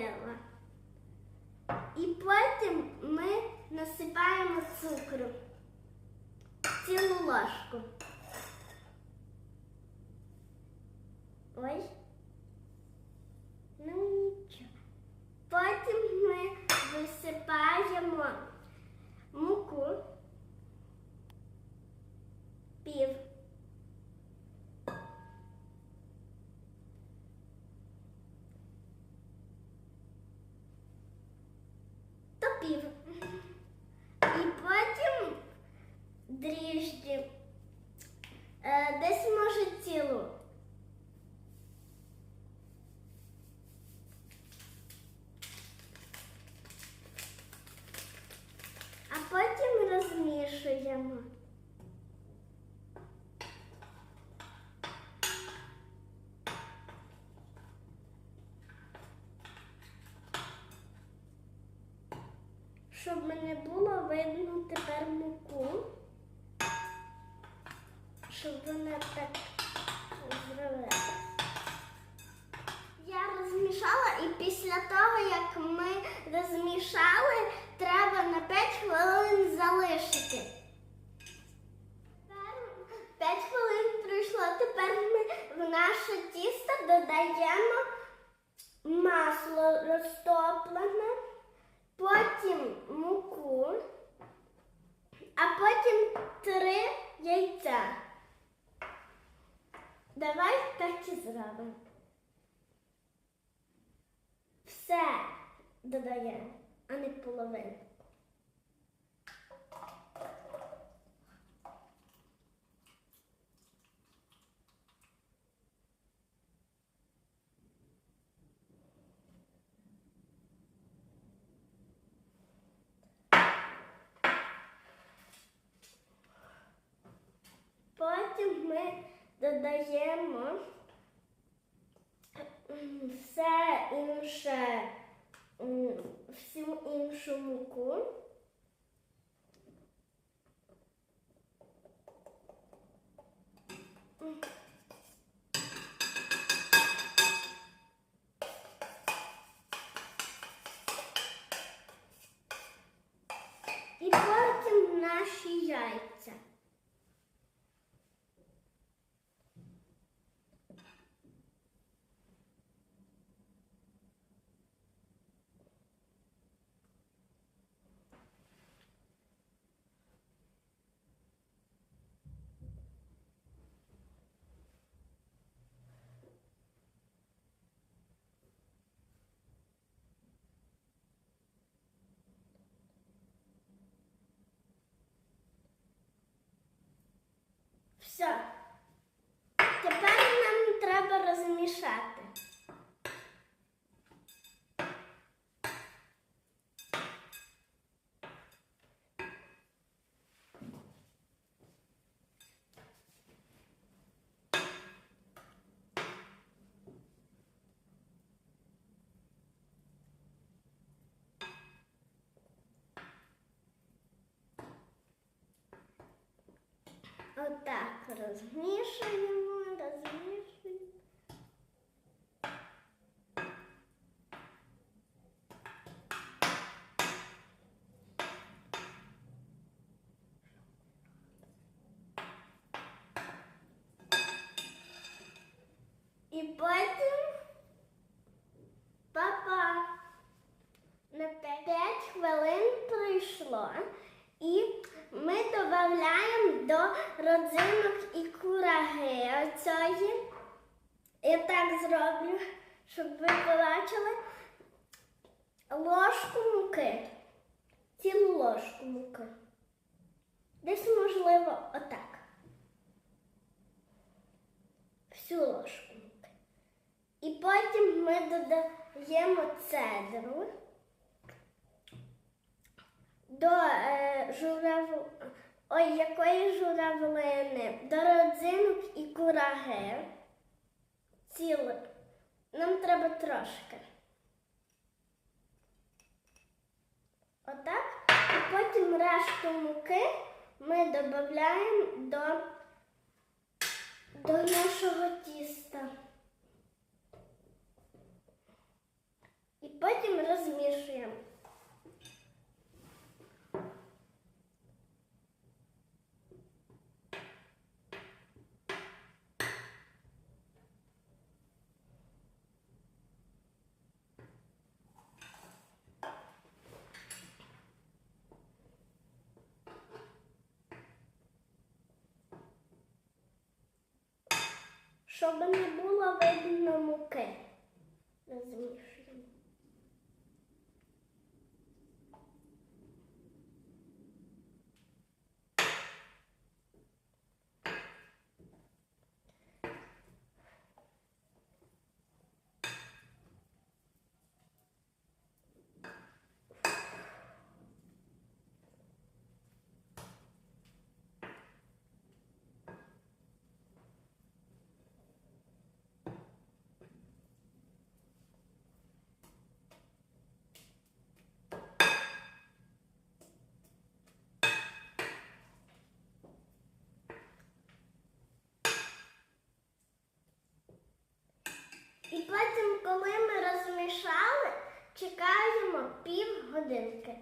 налила. І потім ми насипаємо цукру. Цілу ложку. Ой. Ну нічого. Потім ми висипаємо муку. Пів. То пів. І потім дріжджі. Е, десь може цілу. А потім розмішуємо. Щоб мене було видно тепер муку, щоб вона так зробила. Я розмішала і після того, як ми розмішали, треба на 5 хвилин залишити. Тепер 5 хвилин пройшло. Тепер ми в наше тісто додаємо масло розтоплене, потім муку, а потім три яйця. Давай так і зробимо. Все додаємо, а не половину. Потім ми додаємо все інше, всю іншу муку. І Все. Тепер нам треба розмішати. Отак розмішуємо, розмішуємо. І потім папа на 5 хвилин пройшло. До родзинок і кураги оцієї. Я так зроблю, щоб ви побачили ложку муки. Цілу ложку муки. Десь, можливо, отак. Всю ложку муки. І потім ми додаємо цедру до е, жураву... Ой, якої журавлини? До родзинок і кураги. Ціле. Нам треба трошки. Отак. І потім решту муки ми додаємо до, до нашого тіста. І потім розмішуємо. Щоб не було видно муки. Розмішуємо. І потім, коли ми розмішали, чекаємо пів годинки.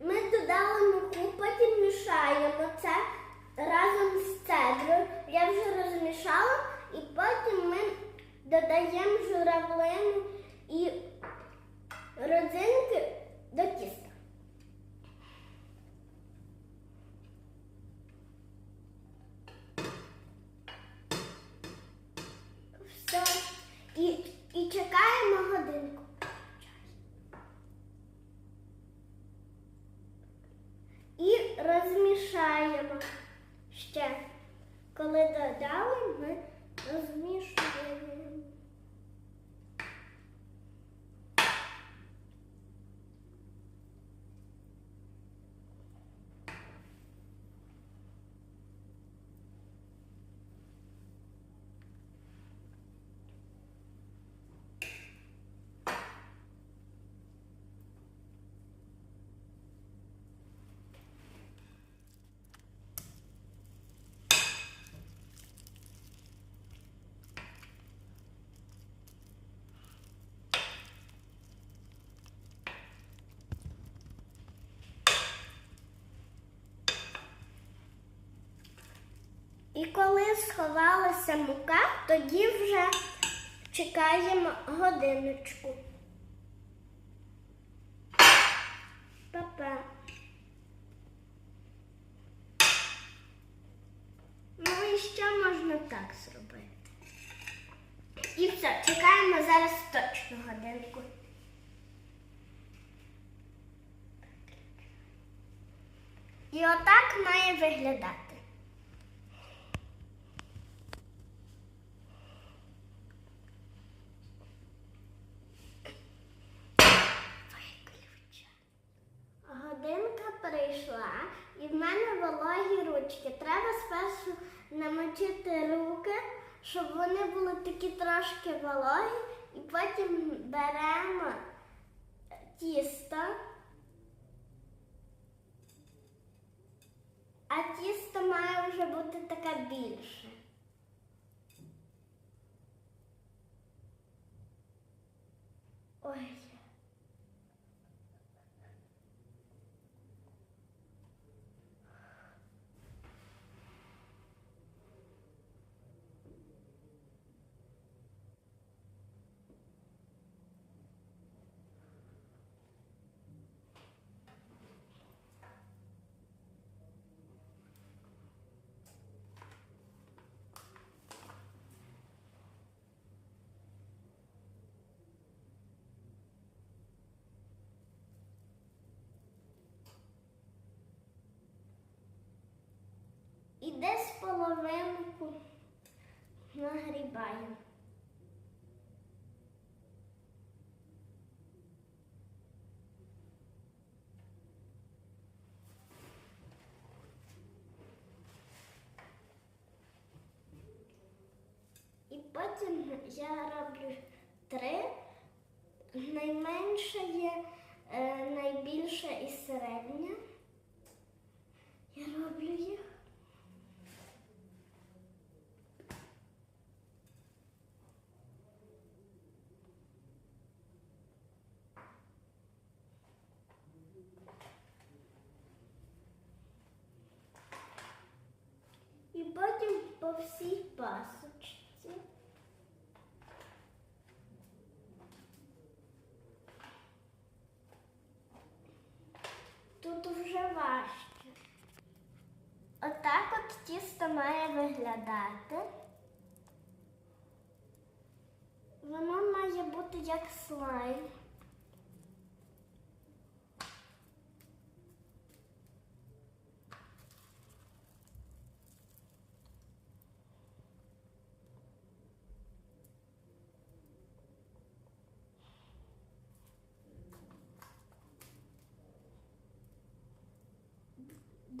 Ми додали муку, потім мішаємо це разом з цедрою. Я вже розмішала, і потім ми додаємо журавлину і родзинки до тіста. Все. І, чекаємо годинку. І розмішаємо ще. Коли додали, ми розмішуємо. І коли сховалася мука, тоді вже чекаємо годиночку. Па-па. Ну і ще можна так зробити. І все, чекаємо зараз точно годинку. І отак має виглядати. І в мене вологі ручки. Треба спершу намочити руки, щоб вони були такі трошки вологі, і потім беремо тісто. А тісто має вже бути таке більше. Ой. і десь половинку нагрібаю, І потім я роблю три, найменше є, е, найбільше і середня. Я роблю їх. Пасочці. Тут вже важче. Отак от тісто має виглядати. Воно має бути як слайм.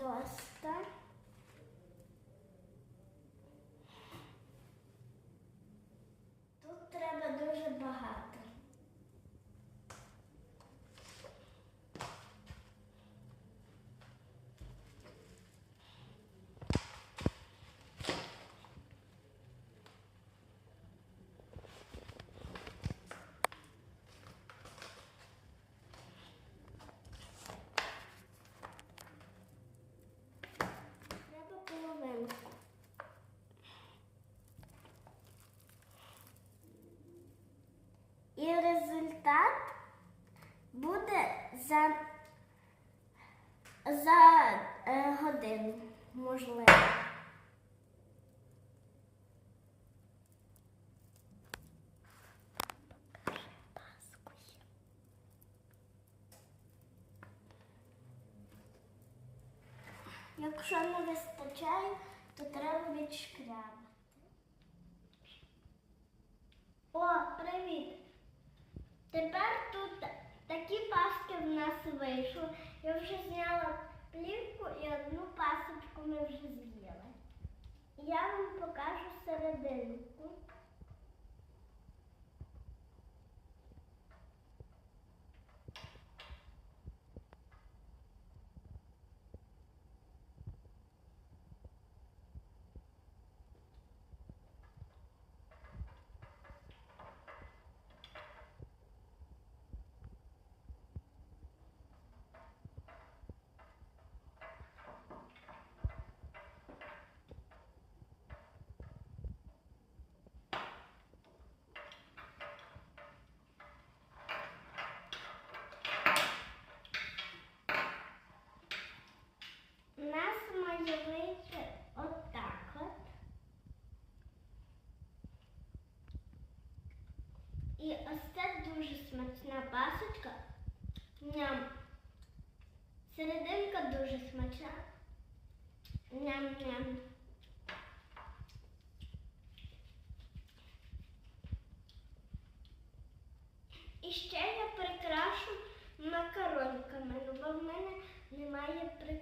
dos. Можливо. Якщо не вистачає, то треба відшкрябати. О, привіт! Тепер тут такі паски в нас вийшли. Я вже зняла плівку і одну пасочку ми вже з'їли. Я вам покажу серединку. У нас має вийти отак от. І ось це дуже смачна пасочка. Ням. Серединка дуже смачна. Ням-ням. І ще я прикрашу макаронками, бо в мене немає прикрас.